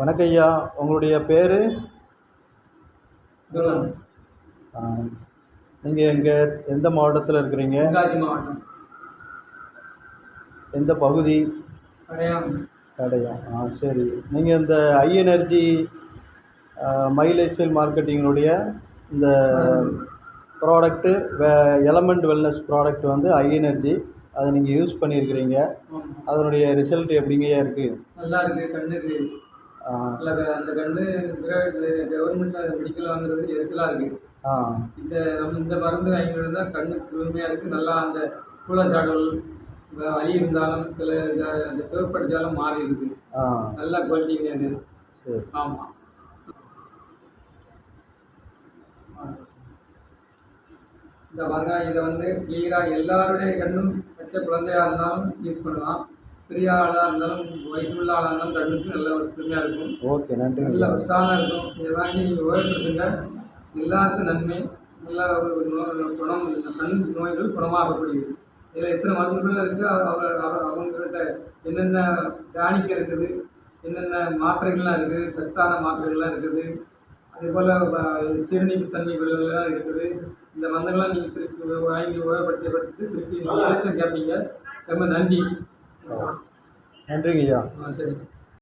வணக்கம் ஐயா உங்களுடைய பேர்? நீங்கள் எங்கே எந்த மாவட்டத்தில் இருக்கிறீங்க? எந்த பகுதி? கடையம். ஆ சரி. நீங்கள் இந்த I energy my life style மார்க்கெட்டிங்கினுடைய இந்த ப்ராடக்ட்டு வே எலமெண்ட் வெல்னஸ் ப்ராடக்ட் வந்து ஐ எனர்ஜி அதை நீங்கள் யூஸ் பண்ணியிருக்கிறீங்க. அதனுடைய ரிசல்ட் எப்படிங்கய்யா இருக்குது நல்லா இருக்கு கண்ணுக்கு அந்த கண்ணு கவர்மெண்ட்ல மெடிக்கல் வாங்குறது எரிச்சலாக இருக்கு. இந்த நம்ம இந்த மருந்து வாங்கிட்டு இருந்தால் கண்ணு குளுமையாக இருக்கு. நல்லா அந்த கூலச்சாடல் வலி இருந்தாலும் சில அந்த சிவப்படிச்சாலும் மாறி இருக்கு. நல்ல குவாலிட்டிங்க அது. ஆமாம் இந்த பாருங்க இதை வந்து கிளியராக எல்லாருடைய கண்ணும் பச்சை குழந்தையா இருந்தாலும் யூஸ் பண்ணலாம். பெரிய ஆளாக இருந்தாலும் வயசு உள்ள ஆளாக இருந்தாலும் கண்ணுக்கு நல்ல ஒரு குளுமையாக இருக்கும். ஓகே நன்றி. நல்ல ஸ்ட்ராங்காக இருக்கும். இதை வாங்கி நீங்கள் உபயோகப்படுத்துங்க எல்லாருக்கும் நன்மை. நல்ல ஒரு நோ- குணம் கண் நோய்கள் குணமாகக்கூடியது. இதில் எத்தனை மருந்துகள் இருக்குது அவர் அவர் அவங்ககிட்ட என்னென்ன டானிக் இருக்குது? என்னென்ன மாத்திரைகள்லாம் இருக்குது? சத்தான மாத்திரைகள்லாம் இருக்குது. அதே போல் சிறுநீர் தன்மைகள்லாம் இருக்குது. இந்த மருந்துகள்லாம் நீங்கள் திருப்பி வாங்கி உபயோகப்படுத்தி படுத்தி திருப்பி கேட்பீங்க. ரொம்ப நன்றி. நன்றிங்க ஐயா ஆ சரி